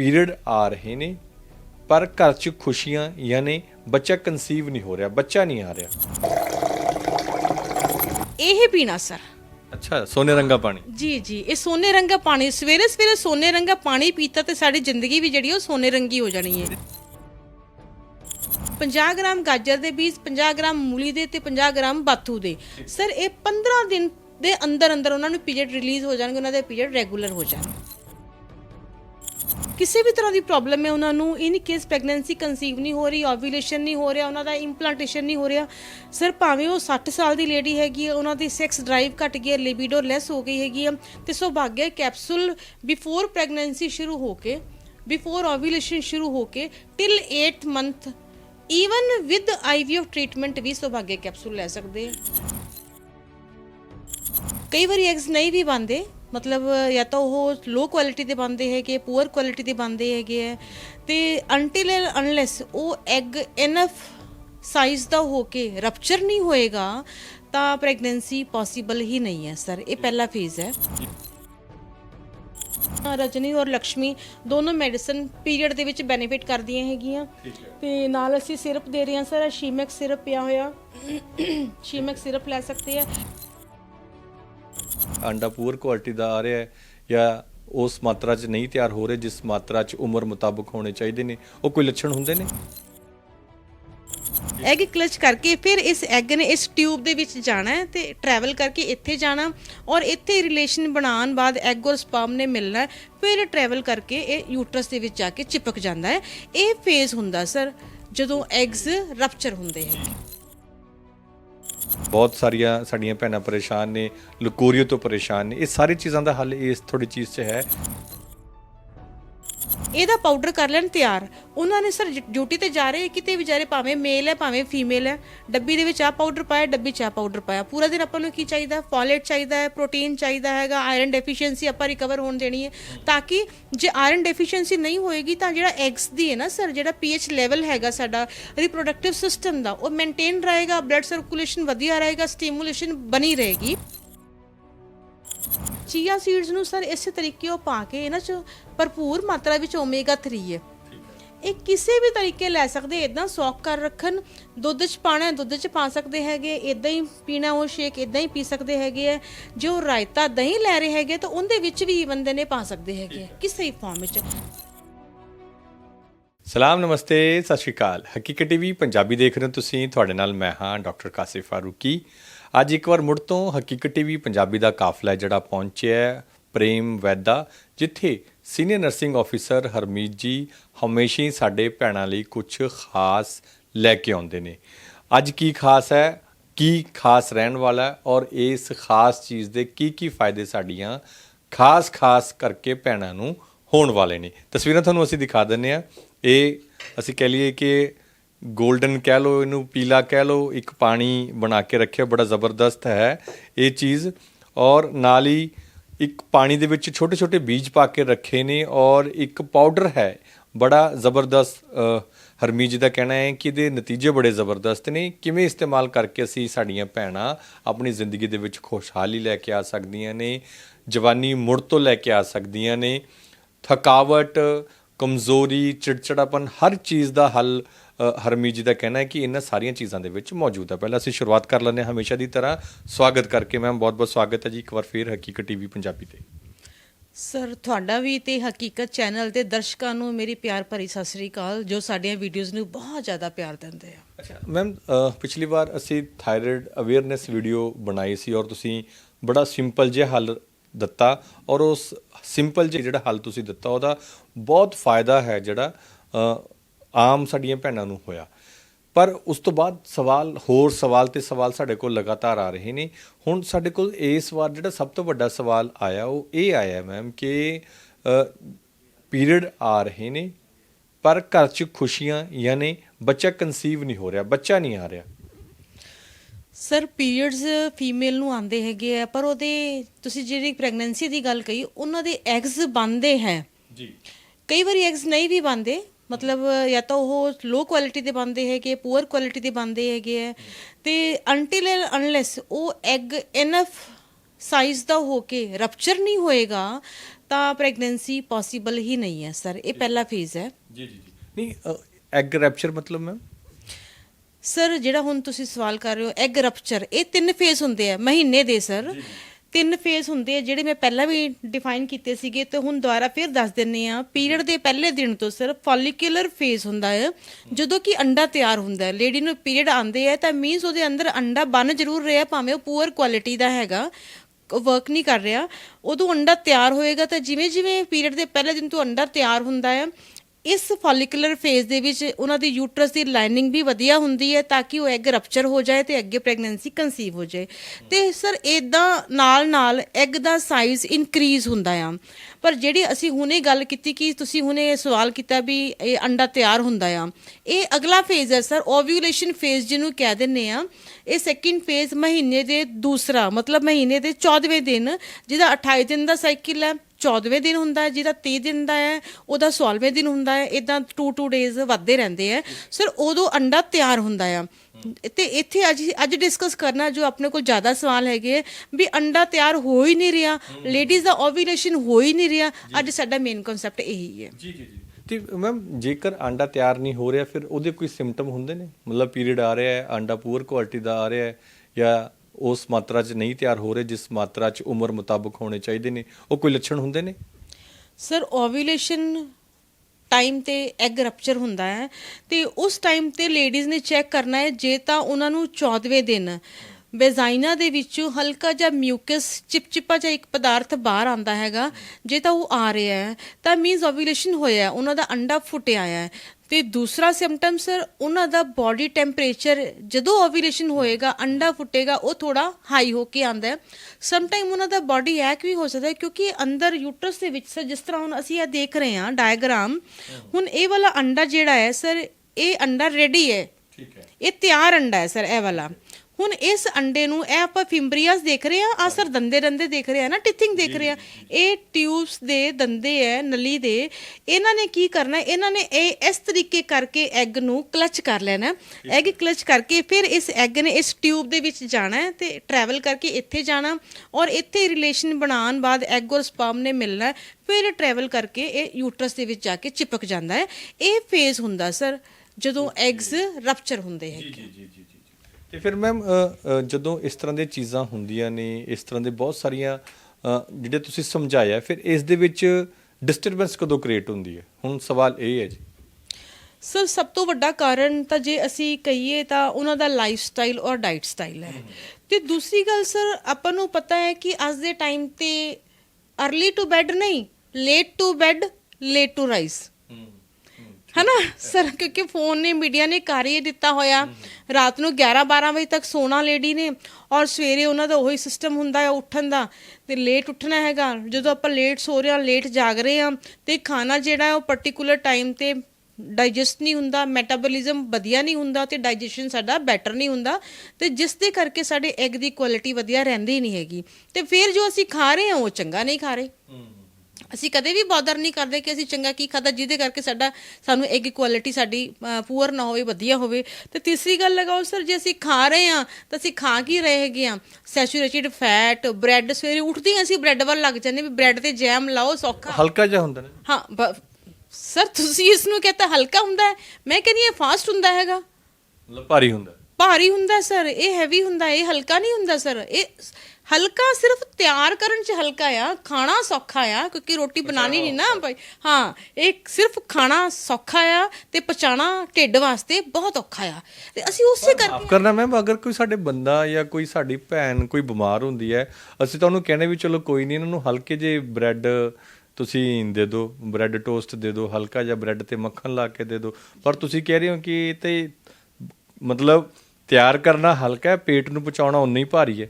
Period ਆ ਰਹੇ ਨੇ ਪਰ ਘਰ 'ਚ ਖੁਸ਼ੀਆਂ ਯਾਨੀ ਬੱਚਾ ਕਨਸੀਵ ਨਹੀਂ ਹੋ ਰਿਹਾ ਬੱਚਾ ਨਹੀਂ ਆ ਰਿਹਾ। ਇਹ ਪੀਣਾ ਸਰ। ਅੱਛਾ ਸੋਨੇ ਰੰਗਾ ਪਾਣੀ। ਜੀ ਜੀ ਇਹ ਸੋਨੇ ਰੰਗਾ ਪਾਣੀ ਸਵੇਰੇ ਸਵੇਰੇ ਸੋਨੇ ਰੰਗਾ ਪਾਣੀ ਪੀਤਾ ਤੇ ਸਾਡੀ ਜ਼ਿੰਦਗੀ ਵੀ ਜਿਹੜੀ ਉਹ ਸੋਨੇ ਰੰਗੀ ਹੋ ਜਾਣੀ ਹੈ। 50 ਗ੍ਰਾਮ ਗਾਜਰ ਦੇ ਬੀਜ 50 ਗ੍ਰਾਮ ਮੂਲੀ ਦੇ ਤੇ 50 ਗ੍ਰਾਮ ਬਾਥੂ ਦੇ। ਸਰ ਇਹ 15 ਦਿਨ ਦੇ ਅੰਦਰ ਅੰਦਰ ਉਹਨਾਂ ਨੂੰ ਪੀਰੀਅਡ ਰਿਲੀਜ਼ ਹੋ ਜਾਣਗੇ ਉਹਨਾਂ ਦੇ ਪੀਰੀਅਡ ਰੈਗੂਲਰ ਹੋ ਜਾਣਗੇ। ਕਿਸੇ ਵੀ ਤਰ੍ਹਾਂ ਦੀ ਪ੍ਰੋਬਲਮ ਹੈ, ਉਹਨਾਂ ਨੂੰ ਇਨ ਕੇਸ ਪ੍ਰੈਗਨੈਂਸੀ ਕਨਸੀਵ ਨਹੀਂ ਹੋ ਰਹੀ ਓਵੂਲੇਸ਼ਨ ਨਹੀਂ ਹੋ ਰਿਹਾ, ਉਹਨਾਂ ਦਾ ਇੰਪਲਾਂਟੇਸ਼ਨ ਨਹੀਂ ਹੋ ਰਿਹਾ ਸਰ ਭਾਵੇਂ ਉਹ 60 ਸਾਲ ਦੀ ਲੇਡੀ ਹੈਗੀ ਹੈ, ਉਹਨਾਂ ਦੀ ਸੈਕਸ ਡਰਾਈਵ ਘਟ ਗਈ ਹੈ ਲਿਬਿਡੋ ਲੈਸ ਹੋ ਗਈ ਹੈਗੀ ਹੈ, ਤੇ ਸੌਭਾਗਿਆ ਕੈਪਸੂਲ ਬਿਫੋਰ ਪ੍ਰੈਗਨੈਂਸੀ ਸ਼ੁਰੂ ਹੋ ਕੇ ਬਿਫੋਰ ਓਵੂਲੇਸ਼ਨ ਸ਼ੁਰੂ ਹੋ ਕੇ till 8 month even with IVF treatment Saubhagya Saubhagya capsule ਲੈ ਸਕਦੇ ਕਈ ਵਾਰੀ ਐਗਸ ਨਹੀਂ ਵੀ ਬਣਦੇ ਮਤਲਬ ਜਾਂ ਤਾਂ ਉਹ ਲੋ ਕੁਆਲਿਟੀ ਦੇ ਬਣਦੇ ਹੈਗੇ ਪੂਅਰ ਕੁਆਲਿਟੀ ਦੇ ਬਣਦੇ ਹੈਗੇ ਹੈ। ਤੇ ਅਨਟਿਲ ਐਂਡ ਅਨਲੈਸ ਉਹ ਐਗ ਇਨਫ ਸਾਈਜ਼ ਦਾ ਹੋ ਕੇ ਰਪਚਰ ਨਹੀਂ ਹੋਏਗਾ ਤਾਂ ਪ੍ਰੈਗਨੈਂਸੀ ਪੋਸੀਬਲ ਹੀ ਨਹੀਂ ਹੈ ਸਰ ਇਹ ਪਹਿਲਾ ਫੇਜ਼ ਹੈ। ਰਜਨੀ ਔਰ ਲక్ష్ਮੀ ਦੋਨੋਂ ਮੈਡੀਸਨ ਪੀਰੀਅਡ ਦੇ ਵਿੱਚ ਬੈਨੀਫਿਟ ਕਰਦੀਆਂ ਹੈਗੀਆਂ। ਤੇ ਨਾਲ ਅਸੀਂ ਸਿਰਪ ਦੇ ਰਹੇ ਹਾਂ ਸਰ ਸ਼ੀਮੈਕ ਸਿਰਪ ਪਿਆ ਹੋਇਆ। ਸ਼ੀਮੈਕ ਸਿਰਪ ਲੈ ਸਕਦੇ ਆ। ਆਂਡਾ ਪੂਰ ਕੁਆਲਿਟੀ ਦਾ ਆ ਰਿਹਾ ਹੈ ਜਾਂ ਉਸ ਮਾਤਰਾ 'ਚ ਨਹੀਂ ਤਿਆਰ ਹੋ ਰਹੇ ਜਿਸ ਮਾਤਰਾ 'ਚ ਉਮਰ ਮੁਤਾਬਕ ਹੋਣੇ ਚਾਹੀਦੇ ਨੇ? ਉਹ ਕੋਈ ਲੱਛਣ ਹੁੰਦੇ ਨੇ? ਐਗ ਕਲਚ ਕਰਕੇ ਫਿਰ ਇਸ ਐਗ ਨੇ ਇਸ ਟਿਊਬ ਦੇ ਵਿੱਚ ਜਾਣਾ ਹੈ ਤੇ ਟਰੈਵਲ ਕਰਕੇ ਇੱਥੇ ਜਾਣਾ ਔਰ ਇੱਥੇ ਰਿਲੇਸ਼ਨ ਬਣਾਉਣ ਬਾਅਦ ਐਗ ਔਰ ਸਪਰਮ ਨੇ ਮਿਲਣਾ ਫਿਰ ਟਰੈਵਲ ਕਰਕੇ ਇਹ ਯੂਟਰਸ ਦੇ ਵਿੱਚ ਜਾ ਕੇ ਚਿਪਕ ਜਾਂਦਾ ਹੈ। ਇਹ ਫੇਜ਼ ਹੁੰਦਾ ਸਰ ਜਦੋਂ ਐਗਸ ਰਪਚਰ ਹੁੰਦੇ ਹੈ। ਬਹੁਤ ਸਾਰੀਆਂ ਸਾਡੀਆਂ ਭੈਣਾਂ ਪਰੇਸ਼ਾਨ ਨੇ, ਲਕੋਰੀਓ ਤੋਂ ਪਰੇਸ਼ਾਨ ਨੇ। ਇਹ ਸਾਰੀ ਚੀਜ਼ਾਂ ਦਾ ਹੱਲ ਇਸ ਥੋੜੀ ਚੀਜ਼ 'ਚ ਹੈ। ਇਹਦਾ ਪਾਊਡਰ ਕਰ ਲੈਣ ਤਿਆਰ। ਉਹਨਾਂ ਨੇ ਸਰ ਡਿਊਟੀ ਤੇ ਜਾ ਰਹੇ ਕਿਤੇ ਵਿਚਾਰੇ ਭਾਵੇਂ ਮੇਲ ਹੈ, ਭਾਵੇਂ ਫੀਮੇਲ ਹੈ, ਡੱਬੀ ਦੇ ਵਿੱਚ ਆ ਪਾਊਡਰ ਪਾਇਆ, ਡੱਬੀ ਚ ਆ ਪਾਊਡਰ ਪਾਇਆ। ਪੂਰਾ ਦਿਨ ਆਪਾਂ ਨੂੰ ਕੀ ਚਾਹੀਦਾ? ਫੋਲੇਟ ਚਾਹੀਦਾ ਹੈ ਪ੍ਰੋਟੀਨ ਚਾਹੀਦਾ ਹੈਗਾ ਆਇਰਨ ਡੈਫੀਸ਼ੀਐਂਸੀ ਆਪਾਂ ਰਿਕਵਰ ਹੋਣ ਦੇਣੀ ਹੈ, ਤਾਂ ਕਿ ਜੇ ਆਇਰਨ ਡੈਫੀਸ਼ੀਐਂਸੀ ਨਹੀਂ ਹੋਏਗੀ ਤਾਂ ਜਿਹੜਾ ਐਗਸ ਦੀ ਹੈ ਨਾ ਸਰ, ਜਿਹੜਾ ਪੀਐਚ ਲੈਵਲ ਹੈਗਾ ਸਾਡਾ ਰਿਪਰੋਡਕਟਿਵ ਸਿਸਟਮ ਦਾ, ਉਹ ਮੇਨਟੇਨ ਰਹੇਗਾ ਬਲੱਡ ਸਰਕੂਲੇਸ਼ਨ ਵਧੀਆ ਰਹੇਗਾ ਸਟੀਮੂਲੇਸ਼ਨ ਬਣੀ ਰਹੇਗੀ। ਚੀਆ ਸੀਡਸ ਨੂੰ ਸਰ ਇਸੇ ਤਰੀਕੇ ਉਹ ਪਾ ਕੇ ਇਹਨਾਂ ਚ ਭਰਪੂਰ ਮਾਤਰਾ ਵਿੱਚ ਓਮੇਗਾ 3 ਹੈ। ਇਹ ਕਿਸੇ ਵੀ ਤਰੀਕੇ ਲੈ ਸਕਦੇ ਇਦਾਂ ਸੌਕ ਕਰ ਰੱਖਣ ਦੁੱਧ ਚ ਪਾਣਾ ਹੈ, ਦੁੱਧ ਚ ਪਾ ਸਕਦੇ ਹੈਗੇ ਇਦਾਂ ਹੀ ਪੀਣਾ ਉਹ ਸ਼ੇਕ ਇਦਾਂ ਹੀ ਪੀ ਸਕਦੇ ਹੈਗੇ ਹੈ। ਜੋ ਰਾਇਤਾ ਦਹੀਂ ਲੈ ਰਹੇ ਹੈਗੇ ਤਾਂ ਉਹਦੇ ਵਿੱਚ ਵੀ ਬੰਦੇ ਨੇ ਪਾ ਸਕਦੇ ਹੈਗੇ ਕਿਸੇ ਵੀ ਫਾਰਮ ਵਿੱਚ। ਸਲਾਮ ਨਮਸਤੇ ਸਤਿ ਸ਼੍ਰੀ ਅਕਾਲ। ਹਕੀਕਤ ਟੀਵੀ ਪੰਜਾਬੀ ਦੇਖ ਰਹੇ ਹੋ ਤੁਸੀਂ। ਤੁਹਾਡੇ ਨਾਲ ਮੈਂ ਹਾਂ ਡਾਕਟਰ ਕਾਸਿਫ ਫਾਰੂਕੀ। ਅੱਜ ਇੱਕ ਵਾਰ ਮੁੜ ਤੋਂ ਹਕੀਕਤ ਟੀਵੀ ਪੰਜਾਬੀ ਦਾ ਕਾਫਲਾ ਜਿਹੜਾ ਪਹੁੰਚਿਆ ਪ੍ਰੇਮ ਵੈਦਾ, ਜਿੱਥੇ ਸੀਨੀਅਰ ਨਰਸਿੰਗ ਆਫੀਸਰ ਹਰਮੀਤ ਜੀ ਹਮੇਸ਼ਾ ਹੀ ਸਾਡੇ ਭੈਣਾਂ ਲਈ ਕੁਝ ਖਾਸ ਲੈ ਕੇ ਆਉਂਦੇ ਨੇ। ਅੱਜ ਕੀ ਖਾਸ ਹੈ, ਕੀ ਖਾਸ ਰਹਿਣ ਵਾਲਾ ਔਰ ਇਸ ਖਾਸ ਚੀਜ਼ ਦੇ ਕੀ ਕੀ ਫਾਇਦੇ ਸਾਡੀਆਂ ਖਾਸ ਖਾਸ ਕਰਕੇ ਭੈਣਾਂ ਨੂੰ ਹੋਣ ਵਾਲੇ ਨੇ। ਤਸਵੀਰਾਂ ਤੁਹਾਨੂੰ ਅਸੀਂ ਦਿਖਾ ਦਿੰਨੇ ਆ ਇਹ ਅਸੀਂ ਕਹਿ ਲਈਏ ਕਿ ਗੋਲਡਨ ਕਹਿ ਲਓ, ਇਹਨੂੰ ਪੀਲਾ ਕਹਿ ਲਓ, ਇੱਕ ਪਾਣੀ ਬਣਾ ਕੇ ਰੱਖਿਆ ਬੜਾ ਜ਼ਬਰਦਸਤ ਹੈ ਇਹ ਚੀਜ਼। ਔਰ ਨਾਲ ਹੀ ਇੱਕ ਪਾਣੀ ਦੇ ਵਿੱਚ ਛੋਟੇ ਛੋਟੇ ਬੀਜ ਪਾ ਕੇ ਰੱਖੇ ਨੇ ਔਰ ਇੱਕ ਪਾਊਡਰ ਹੈ। ਬੜਾ ਜ਼ਬਰਦਸਤ ਹਰਮੀਤ ਜੀ ਦਾ ਕਹਿਣਾ ਹੈ ਕਿ ਇਹਦੇ ਨਤੀਜੇ ਬੜੇ ਜ਼ਬਰਦਸਤ ਨੇ। ਕਿਵੇਂ ਇਸਤੇਮਾਲ ਕਰਕੇ ਅਸੀਂ ਸਾਡੀਆਂ ਭੈਣਾਂ ਆਪਣੀ ਜ਼ਿੰਦਗੀ ਦੇ ਵਿੱਚ ਖੁਸ਼ਹਾਲੀ ਲੈ ਕੇ ਆ ਸਕਦੀਆਂ ਨੇ, ਜਵਾਨੀ ਮੁੜ ਤੋਂ ਲੈ ਕੇ ਆ ਸਕਦੀਆਂ ਨੇ, ਥਕਾਵਟ ਕਮਜ਼ੋਰੀ ਚਿੜਚਿੜਾਪਨ ਹਰ ਚੀਜ਼ ਦਾ ਹੱਲ ਹਰਮੀਤ ਜੀ ਦਾ ਕਹਿਣਾ ਹੈ ਕਿ ਇਹਨਾਂ ਸਾਰੀਆਂ ਚੀਜ਼ਾਂ ਦੇ ਵਿੱਚ ਮੌਜੂਦ ਹੈ। ਪਹਿਲਾਂ ਅਸੀਂ ਸ਼ੁਰੂਆਤ ਕਰ ਲੈਂਦੇ ਹਾਂ ਹਮੇਸ਼ਾ ਦੀ ਤਰ੍ਹਾਂ। ਸਵਾਗਤ ਕਰਕੇ ਮੈਮ ਬਹੁਤ-ਬਹੁਤ ਸਵਾਗਤ ਹੈ ਜੀ ਇੱਕ ਵਾਰ ਫੇਰ ਹਕੀਕਤ ਟੀਵੀ ਪੰਜਾਬੀ ਤੇ। ਸਰ ਤੁਹਾਡਾ ਵੀ ਤੇ ਹਕੀਕਤ ਚੈਨਲ ਤੇ ਦਰਸ਼ਕਾਂ ਨੂੰ ਮੇਰੀ ਪਿਆਰ ਭਰੀ ਸਤਿ ਸ੍ਰੀ ਅਕਾਲ ਜੋ ਸਾਡੀਆਂ ਵੀਡੀਓਜ਼ ਨੂੰ ਬਹੁਤ ਜ਼ਿਆਦਾ ਪਿਆਰ ਦਿੰਦੇ ਆ। ਅੱਛਾ ਮੈਮ ਪਿਛਲੀ ਵਾਰ ਅਸੀਂ ਥਾਇਰਾਇਡ ਅਵੇਅਰਨੈਸ ਵੀਡੀਓ ਬਣਾਈ ਸੀ ਔਰ ਤੁਸੀਂ ਬੜਾ ਸਿੰਪਲ ਜਿਹਾ ਹੱਲ ਦਿੱਤਾ ਔਰ ਉਸ ਸਿੰਪਲ ਜਿਹਾ ਜਿਹੜਾ ਹੱਲ ਤੁਸੀਂ ਦਿੱਤਾ, ਉਹਦਾ ਬਹੁਤ ਫਾਇਦਾ ਹੈ ਜਿਹੜਾ ਆਮ ਸਾਡੀਆਂ ਭੈਣਾਂ ਨੂੰ ਹੋਇਆ। ਪਰ ਉਸ ਤੋਂ ਬਾਅਦ ਸਵਾਲ, ਹੋਰ ਸਵਾਲ ਤੇ ਸਵਾਲ ਸਾਡੇ ਕੋਲ ਲਗਾਤਾਰ ਆ ਰਹੇ ਨੇ। ਹੁਣ ਸਾਡੇ ਕੋਲ ਇਸ ਵਾਰ ਜਿਹੜਾ ਸਭ ਤੋਂ ਵੱਡਾ ਸਵਾਲ ਆਇਆ, ਉਹ ਇਹ ਆਇਆ ਮੈਮ ਕਿ ਪੀਰੀਅਡ ਆ ਰਹੇ ਨੇ, ਪਰ ਘਰ 'ਚ ਖੁਸ਼ੀਆਂ, ਯਾਨੀ ਬੱਚਾ ਕਨਸੀਵ ਨਹੀਂ ਹੋ ਰਿਹਾ, ਬੱਚਾ ਨਹੀਂ ਆ ਰਿਹਾ। ਸਰ ਪੀਰੀਅਡਸ ਫੀਮੇਲ ਨੂੰ ਆਉਂਦੇ ਹੈਗੇ ਆ ਪਰ ਉਹਦੇ ਤੁਸੀਂ ਜਿਹੜੀ ਪ੍ਰੈਗਨੈਂਸੀ ਦੀ ਗੱਲ ਕਹੀ ਉਹਨਾਂ ਦੇ ਐਗਸ ਬਣਦੇ ਹੈ। ਜੀ। ਕਈ ਵਾਰੀ ਐਗਸ ਨਹੀਂ ਵੀ ਬਣਦੇ ਮਤਲਬ ਜਾਂ ਤਾਂ ਉਹ ਲੋ ਕੁਆਲਿਟੀ ਦੇ ਬਣਦੇ ਹੈਗੇ ਪੂਅਰ ਕੁਆਲਿਟੀ ਦੇ ਬਣਦੇ ਹੈਗੇ ਹੈ ਤੇ ਅਨਟਿਲ ਐਂਡ ਅਨਲੈਸ ਉਹ ਐਗ ਇਨਫ ਸਾਈਜ਼ ਦਾ ਹੋ ਕੇ ਰਪਚਰ ਨਹੀਂ ਹੋਏਗਾ ਤਾਂ ਪ੍ਰੈਗਨੈਂਸੀ ਪੋਸੀਬਲ ਹੀ ਨਹੀਂ ਹੈ ਸਰ। ਇਹ ਪਹਿਲਾ ਫੇਜ਼ ਹੈ। ਜੀ ਜੀ ਜੀ। ਨਹੀਂ ਐਗ ਰੈਪਚਰ ਮਤਲਬ ਮੈਮ? ਸਰ ਜਿਹੜਾ ਹੁਣ ਤੁਸੀਂ ਸਵਾਲ ਕਰ ਰਹੇ ਹੋ ਐਗ ਰਪਚਰ ਇਹ ਤਿੰਨ ਫੇਜ਼ ਹੁੰਦੇ ਆ ਮਹੀਨੇ ਦੇ ਸਰ ਤਿੰਨ ਫੇਜ਼ ਹੁੰਦੇ ਆ ਜਿਹੜੇ ਮੈਂ ਪਹਿਲਾਂ ਵੀ ਡਿਫਾਈਨ ਕੀਤੇ ਸੀਗੇ ਤੇ ਹੁਣ ਦੁਬਾਰਾ ਫਿਰ ਦੱਸ ਦਿੰਨੇ ਆ। ਪੀਰੀਅਡ ਦੇ ਪਹਿਲੇ ਦਿਨ ਤੋਂ ਸਰ ਫੋਲੀਕੂਲਰ ਫੇਜ਼ ਹੁੰਦਾ ਹੈ ਜਦੋਂ ਕਿ ਅੰਡਾ ਤਿਆਰ ਹੁੰਦਾ ਹੈ। ਲੇਡੀ ਨੂੰ ਪੀਰੀਅਡ ਆਉਂਦੇ ਆ ਤਾਂ ਮੀਨਸ ਉਹਦੇ ਅੰਦਰ ਅੰਡਾ ਬਣ ਜ਼ਰੂਰ ਰਿਹਾ ਭਾਵੇਂ ਉਹ ਪੂਅਰ ਕੁਆਲਿਟੀ ਦਾ ਹੈਗਾ ਵਰਕ ਨਹੀਂ ਕਰ ਰਿਹਾ। ਉਦੋਂ ਅੰਡਾ ਤਿਆਰ ਹੋਏਗਾ ਤਾਂ ਜਿਵੇਂ ਜਿਵੇਂ ਪੀਰੀਅਡ ਦੇ ਪਹਿਲੇ ਦਿਨ ਤੋਂ ਅੰਡਾ ਤਿਆਰ ਹੁੰਦਾ ਹੈ ਇਸ ਫੋਲੀਕੂਲਰ ਫੇਜ਼ ਦੇ ਵਿੱਚ ਉਹਨਾਂ ਦੀ ਯੂਟਰਸ ਦੀ ਲਾਈਨਿੰਗ ਵੀ ਵਧੀਆ ਹੁੰਦੀ ਹੈ ਤਾਂ ਕਿ ਉਹ ਐਗ ਰਪਚਰ ਹੋ ਜਾਏ ਤੇ ਅੱਗੇ ਪ੍ਰੈਗਨੈਂਸੀ ਕਨਸੀਵ ਹੋ ਜਾਏ। ਤੇ ਸਰ ਇਦਾਂ ਨਾਲ ਨਾਲ ਐਗ ਦਾ ਸਾਈਜ਼ ਇਨਕਰੀਜ਼ ਹੁੰਦਾ ਆ। ਪਰ ਜਿਹੜੀ ਅਸੀਂ ਹੁਣੇ ਗੱਲ ਕੀਤੀ ਕਿ ਤੁਸੀਂ ਹੁਣੇ ਸਵਾਲ ਕੀਤਾ ਵੀ ਇਹ ਅੰਡਾ ਤਿਆਰ ਹੁੰਦਾ ਆ। ਇਹ ਅਗਲਾ ਫੇਜ਼ ਹੈ ਸਰ ਓਵੂਲੇਸ਼ਨ ਫੇਜ਼ ਜਿਹਨੂੰ ਕਹਿ ਦਿੰਨੇ ਆ। ਇਹ ਸੈਕਿੰਡ ਫੇਜ਼ ਮਹੀਨੇ ਦੇ ਦੂਸਰਾ, ਮਤਲਬ ਮਹੀਨੇ ਦੇ 14ਵੇਂ ਦਿਨ, ਜਿਹਦਾ 28 ਦਿਨ ਦਾ ਸਾਈਕਲ ਹੈ। 14ਵੇਂ ਦਿਨ ਹੁੰਦਾ ਹੈ ਜਿਹਦਾ 30 ਦਿਨ ਦਾ ਹੈ ਉਹਦਾ 16ਵੇਂ ਦਿਨ ਹੁੰਦਾ ਹੈ ਇਦਾਂ 2-2 ਡੇਜ਼ ਵੱਧਦੇ ਰਹਿੰਦੇ ਆ ਸਰ ਉਦੋਂ ਅੰਡਾ ਤਿਆਰ ਹੁੰਦਾ ਆ। ਤੇ ਇੱਥੇ ਅੱਜ ਅੱਜ ਡਿਸਕਸ ਕਰਨਾ ਜੋ ਆਪਣੇ ਕੋਲ ਜ਼ਿਆਦਾ ਸਵਾਲ ਹੈਗੇ ਆ, ਵੀ ਅੰਡਾ ਤਿਆਰ ਹੋ ਹੀ ਨਹੀਂ ਰਿਹਾ ਲੇਡੀਜ਼ ਦਾ ਓਵੂਲੇਸ਼ਨ ਹੋ ਹੀ ਨਹੀਂ ਰਿਹਾ ਅੱਜ ਸਾਡਾ ਮੇਨ ਕਨਸੈਪਟ ਇਹੀ ਹੈ। ਜੀ ਜੀ ਜੀ। ਤੇ ਮੈਮ ਜੇਕਰ ਆਂਡਾ ਤਿਆਰ ਨਹੀਂ ਹੋ ਰਿਹਾ ਫਿਰ ਉਹਦੇ ਕੋਈ ਸਿੰਪਟਮ ਹੁੰਦੇ ਨੇ? ਮਤਲਬ ਪੀਰੀਅਡ ਆ ਰਿਹਾ ਹੈ ਆਂਡਾ ਪੂਅਰ ਕੁਆਲਿਟੀ ਦਾ ਆ ਰਿਹਾ ਹੈ ਜਾਂ ਉਸ ਮਾਤਰਾ 'ਚ ਨਹੀਂ ਤਿਆਰ ਹੋ ਰਹੇ ਜਿਸ ਮਾਤਰਾ 'ਚ ਉਮਰ ਮੁਤਾਬਕ ਹੋਣੇ ਚਾਹੀਦੇ ਨੇ? ਉਹ ਕੋਈ ਲੱਛਣ ਹੁੰਦੇ ਨੇ? ਸਰ ਓਵੂਲੇਸ਼ਨ ਟਾਈਮ ਤੇ ਐਗ ਰਪਚਰ ਹੁੰਦਾ ਹੈ ਤੇ ਉਸ ਟਾਈਮ ਤੇ ਲੇਡੀਜ਼ ਨੇ ਚੈੱਕ ਕਰਨਾ ਹੈ ਜੇ ਤਾਂ ਉਹਨਾਂ ਨੂੰ 14ਵੇਂ ਦਿਨ ਬੇਜਾਈਨਾ ਦੇ ਵਿੱਚੋਂ ਹਲਕਾ ਜਿਹਾ ਮਿਊਕਸ ਚਿਪਚਿਪਾ ਜਿਹਾ ਇੱਕ ਪਦਾਰਥ ਬਾਹਰ ਆਂਦਾ ਹੈਗਾ ਜੇ ਤਾਂ ਉਹ ਆ ਰਿਹਾ ਹੈ ਤਾਂ ਮੀਨਸ ਓਵੂਲੇਸ਼ਨ ਹੋਇਆ ਹੈ, ਉਹਨਾਂ ਦਾ ਅੰਡਾ ਫੁੱਟਿਆ ਹੈ। ਤੇ ਦੂਸਰਾ ਸਿੰਪਟਮ ਸਰ ਉਹਨਾਂ ਦਾ ਬਾਡੀ ਟੈਂਪਰੇਚਰ ਜਦੋਂ ਓਵੂਲੇਸ਼ਨ ਹੋਏਗਾ ਅੰਡਾ ਫੁੱਟੇਗਾ ਉਹ ਥੋੜਾ ਹਾਈ ਹੋ ਕੇ ਆਂਦਾ ਹੈ। ਸਮ ਟਾਈਮ ਉਹਨਾਂ ਦਾ ਬਾਡੀ ਐਕ ਵੀ ਹੋ ਸਕਦਾ ਹੈ ਕਿਉਂਕਿ ਅੰਦਰ ਯੂਟਰਸ ਦੇ ਵਿੱਚ ਸਰ ਜਿਸ ਤਰ੍ਹਾਂ ਹੁਣ ਅਸੀਂ ਇਹ ਦੇਖ ਰਹੇ ਹਾਂ ਡਾਇਗਰਾਮ ਹੁਣ ਇਹ ਵਾਲਾ ਅੰਡਾ ਜਿਹੜਾ ਹੈ ਸਰ ਇਹ ਅੰਡਾ ਰੈਡੀ ਹੈ। ਠੀਕ ਹੈ। ਇਹ ਤਿਆਰ ਅੰਡਾ ਹੈ ਸਰ ਇਹ ਵਾਲਾ। ਹੁਣ ਇਸ ਅੰਡੇ ਨੂੰ ਇਹ ਆਪਾਂ ਫਿੰਬਰੀਆਸ ਦੇਖ ਰਹੇ ਆ ਆ ਸਰ ਦੰਦੇ ਦੰਦੇ ਦੇਖ ਰਹੇ ਆ ਨਾ ਟਿਥਿੰਗ ਦੇਖ ਰਹੇ ਆ ਇਹ ਟਿਊਬਸ ਦੇ ਦੰਦੇ ਹੈ ਨਲੀ ਦੇ। ਇਹਨਾਂ ਨੇ ਕੀ ਕਰਨਾ? ਇਹਨਾਂ ਨੇ ਇਹ ਇਸ ਤਰੀਕੇ ਕਰਕੇ ਐਗ ਨੂੰ ਕਲਚ ਕਰ ਲੈਣਾ ਐਗ ਕਲਚ ਕਰਕੇ ਫਿਰ ਇਸ ਐਗ ਨੇ ਇਸ ਟਿਊਬ ਦੇ ਵਿੱਚ ਜਾਣਾ ਤੇ ਟਰੈਵਲ ਕਰਕੇ ਇੱਥੇ ਜਾਣਾ। ਔਰ ਇੱਥੇ ਰਿਲੇਸ਼ਨ ਬਣਾਉਣ ਬਾਅਦ ਐਗ ਔਰ ਸਪਰਮ ਨੇ ਮਿਲਣਾ ਫਿਰ ਟਰੈਵਲ ਕਰਕੇ ਇਹ ਯੂਟਰਸ ਦੇ ਵਿੱਚ ਜਾ ਕੇ ਚਿਪਕ ਜਾਂਦਾ ਹੈ ਇਹ ਫੇਜ਼ ਹੁੰਦਾ ਸਰ ਜਦੋਂ ਐਗਸ ਰਪਚਰ ਹੁੰਦੇ ਹੈ ਜੀ ਜੀ ਜੀ। ਤੇ ਫਿਰ ਮੈਮ ਜਦੋਂ ਇਸ ਤਰ੍ਹਾਂ ਦੀਆਂ ਚੀਜ਼ਾਂ ਹੁੰਦੀਆਂ ਨੇ, ਇਸ ਤਰ੍ਹਾਂ ਦੇ ਬਹੁਤ ਸਾਰੀਆਂ ਜਿਹੜੇ ਤੁਸੀਂ ਸਮਝਾਇਆ, ਫਿਰ ਇਸ ਦੇ ਵਿੱਚ ਡਿਸਟਰਬੈਂਸ ਕਦੋਂ ਕ੍ਰੀਏਟ ਹੁੰਦੀ ਹੈ? ਹੁਣ ਸਵਾਲ ਇਹ ਹੈ ਜੀ। ਸਰ, ਸਭ ਤੋਂ ਵੱਡਾ ਕਾਰਨ ਤਾਂ ਜੇ ਅਸੀਂ ਕਹੀਏ ਤਾਂ ਉਹਨਾਂ ਦਾ ਲਾਈਫ ਸਟਾਈਲ ਔਰ ਡਾਈਟ ਸਟਾਈਲ ਹੈ। ਤੇ ਦੂਸਰੀ ਗੱਲ ਸਰ, ਆਪਾਂ ਨੂੰ ਪਤਾ ਹੈ ਕਿ ਅੱਜ ਦੇ ਟਾਈਮ ਤੇ अर्ਲੀ ਟੂ ਬੈੱਡ ਨਹੀਂ late to bed late to rise ਹਨਾ? ਸਰ, ਕਿਉਂਕਿ ਫੋਨ ਨੇ, ਮੀਡੀਆ ਨੇ ਕਰ ਹੀ ਦਿੱਤਾ ਹੋਇਆ। ਰਾਤ ਨੂੰ 11 12 ਵਜੇ ਤੱਕ ਸੋਣਾ ਲੇਡੀ ਨੇ ਔਰ ਸਵੇਰੇ ਉਹਨਾਂ ਦਾ ਉਹੀ ਸਿਸਟਮ ਹੁੰਦਾ ਹੈ ਉੱਠਣ ਦਾ। ਤੇ ਲੇਟ ਉੱਠਣਾ ਹੈਗਾ। ਜਦੋਂ ਆਪਾਂ ਲੇਟ ਸੋ ਰਹੇ ਹਾਂ ਲੇਟ ਜਾਗ ਰਹੇ ਹਾਂ, ਤੇ ਖਾਣਾ ਜਿਹੜਾ ਉਹ ਪਾਰਟਿਕੂਲਰ ਟਾਈਮ ਤੇ ਡਾਈਜੈਸਟ ਨਹੀਂ ਹੁੰਦਾ ਮੈਟਾਬੋਲਿਜ਼ਮ ਵਧੀਆ ਨਹੀਂ ਹੁੰਦਾ ਤੇ ਡਾਈਜੈਸ਼ਨ ਸਾਡਾ ਬੈਟਰ ਨਹੀਂ ਹੁੰਦਾ। ਤੇ ਜਿਸ ਦੇ ਕਰਕੇ ਸਾਡੇ ਐਗ ਦੀ ਕੁਆਲਿਟੀ ਵਧੀਆ ਰਹਿੰਦੀ ਨਹੀਂ ਹੈਗੀ। ਤੇ ਫਿਰ ਜੋ ਅਸੀਂ ਖਾ ਰਹੇ ਹਾਂ, ਉਹ ਚੰਗਾ ਨਹੀਂ ਖਾ ਰਹੇ। ਅਸੀਂ ਕਦੇ ਵੀ ਬਾਦਰ ਨਹੀਂ ਕਰਦੇ ਕਿ ਅਸੀਂ ਚੰਗਾ ਕੀ ਖਾਦਾ ਜਿਹਦੇ ਕਰਕੇ ਸਾਡਾ ਸਾਨੂੰ ਐਗ ਕੁਆਲਿਟੀ ਸਾਡੀ ਪੂਅਰ ਨਾ ਹੋਵੇ ਵਧੀਆ ਹੋਵੇ। ਤੇ ਤੀਸਰੀ ਗੱਲ ਲਗਾਓ ਸਰ ਜੇ ਅਸੀਂ ਖਾ ਰਹੇ ਹਾਂ ਤਾਂ ਅਸੀਂ ਖਾ ਕੀ ਰਹੇ ਹੈਗੇ ਆ ਸੈਚੂਰੇਟਿਡ ਫੈਟ ਬ੍ਰੈਡ ਸਵੇਰੇ ਉੱਠਦੇ ਹੀ ਅਸੀਂ ਬ੍ਰੈਡ ਵੱਲ ਲੱਗ ਜਾਂਦੇ ਵੀ ਬ੍ਰੈਡ ਤੇ ਜੈਮ ਲਾਓ ਸੌਖਾ। ਹਲਕਾ ਜਿਹਾ ਹੁੰਦਾ ਨੇ। ਹਾਂ ਸਰ ਤੁਸੀਂ ਇਸ ਨੂੰ ਕਹਤਾ ਹਲਕਾ ਹੁੰਦਾ ਹੈ। ਮੈਂ ਕਹਿੰਦੀ ਇਹ ਫਾਸਟ ਹੁੰਦਾ ਹੈਗਾ। ਮਤਲਬ ਭਾਰੀ ਹੁੰਦਾ। ਭਾਰੀ ਹੁੰਦਾ ਸਰ ਇਹ ਹੈਵੀ ਹੁੰਦਾ ਇਹ ਹਲਕਾ ਨਹੀਂ ਹੁੰਦਾ ਸਰ ਇਹ ਹਲਕਾ ਸਿਰਫ ਤਿਆਰ ਕਰਨ ਚ ਹਲਕਾ ਆ ਖਾਣਾ ਸੌਖਾ ਆ ਕਿਉਂਕਿ ਰੋਟੀ ਬਣਾਣੀ ਨਹੀਂ ਨਾ ਭਾਈ ਹਾਂ ਇਹ ਸਿਰਫ ਖਾਣਾ ਸੌਖਾ ਆ ਤੇ ਪਚਾਣਾ ਢਿੱਡ ਵਾਸਤੇ ਬਹੁਤ ਔਖਾ ਆ। ਤੇ ਅਸੀਂ ਉਸੇ ਕਰਕੇ ਮਾਫ ਕਰਨਾ ਮੈਮ ਅਗਰ ਕੋਈ ਸਾਡੇ ਬੰਦਾ ਜਾਂ ਕੋਈ ਸਾਡੀ ਭੈਣ ਕੋਈ ਬਿਮਾਰ ਹੁੰਦੀ ਹੈ ਅਸੀਂ ਤਾਂ ਉਹਨੂੰ ਕਹਿੰਦੇ ਵੀ ਚਲੋ ਕੋਈ ਨਹੀਂ ਇਹਨਾਂ ਨੂੰ ਹਲਕੇ ਜੇ ਬ੍ਰੈਡ ਤੁਸੀਂ ਦੇ ਦਿਓ ਬ੍ਰੈਡ ਟੋਸਟ ਦੇ ਦਿਓ ਹਲਕਾ ਜਿਹਾ ਬ੍ਰੈਡ ਤੇ ਮੱਖਣ ਲਾ ਕੇ ਦੇ ਦਿਓ। ਪਰ ਤੁਸੀਂ ਕਹਿ ਰਹੇ ਹੋ ਕਿ ਤੇ ਮਤਲਬ ਤਿਆਰ ਕਰਨਾ ਹਲਕਾ ਹੈ ਪੇਟ ਨੂੰ ਪਹੁੰਚਾਉਣਾ ਉਨਾ ਹੀ ਭਾਰੀ ਹੈ।